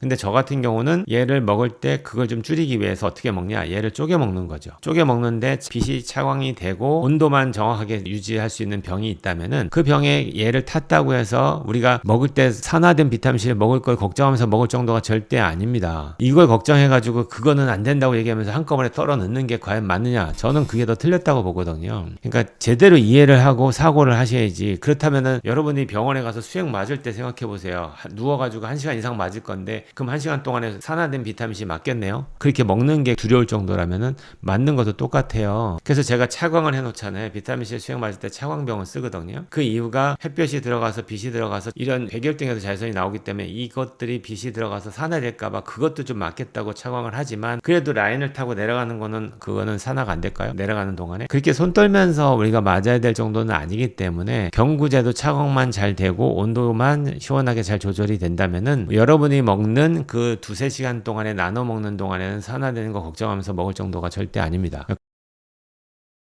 근데 저 같은 경우는 얘를 먹을 때 그걸 좀 줄이기 위해서 어떻게 먹냐? 얘를 쪼개 먹는 거죠. 쪼개 먹는데 빛이 차광이 되고 온도만 정확하게 유지할 수 있는 병이 있다면은 그 병에 얘를 탔다고 해서 우리가 먹을 때 산화된 비타민C를 먹을 걸 걱정하면서 먹을 정도가 절대 아닙니다. 이걸 걱정해 가지고 그거는 안 된다고 얘기하면서 한꺼번에 떨어 넣는 게 과연 맞느냐? 저는 그게 더 틀렸다고 보거든요. 그러니까 제대로 이해를 하고 사고를 하셔야지. 그렇다면은 여러분이 병원에 가서 수액 맞을 때 생각해 보세요. 하- 누워 가지고 한 시간 이상 맞을 건데 그럼 한 시간 동안에 산화된 비타민C 맞겠네요? 그렇게 먹는 게 두려울 정도라면은 맞는 것도 똑같아요. 그래서 제가 차광을 해놓잖아요. 비타민C 수액 맞을 때 차광병을 쓰거든요. 그 이유가 햇볕이 들어가서 빛이 들어가서 이런 백열등에서 자외선이 나오기 때문에 이것들이 빛이 들어가서 산화될까봐 그것도 좀 맞겠다고 차광을 하지만 그래도 라인을 타고 내려가는 거는 그거는 산화가 안 될까요? 내려가는 동안에 그렇게 손 떨면서 우리가 맞아야 될 정도는 아니기 때문에 경구제도 차광만 잘 되고 온도만 시원하게 잘 조절이 된다면은 여러분이 먹는 그 두세 시간 동안에 나눠 먹는 동안에는 산화되는 거 걱정하면서 먹을 정도가 절대 아닙니다.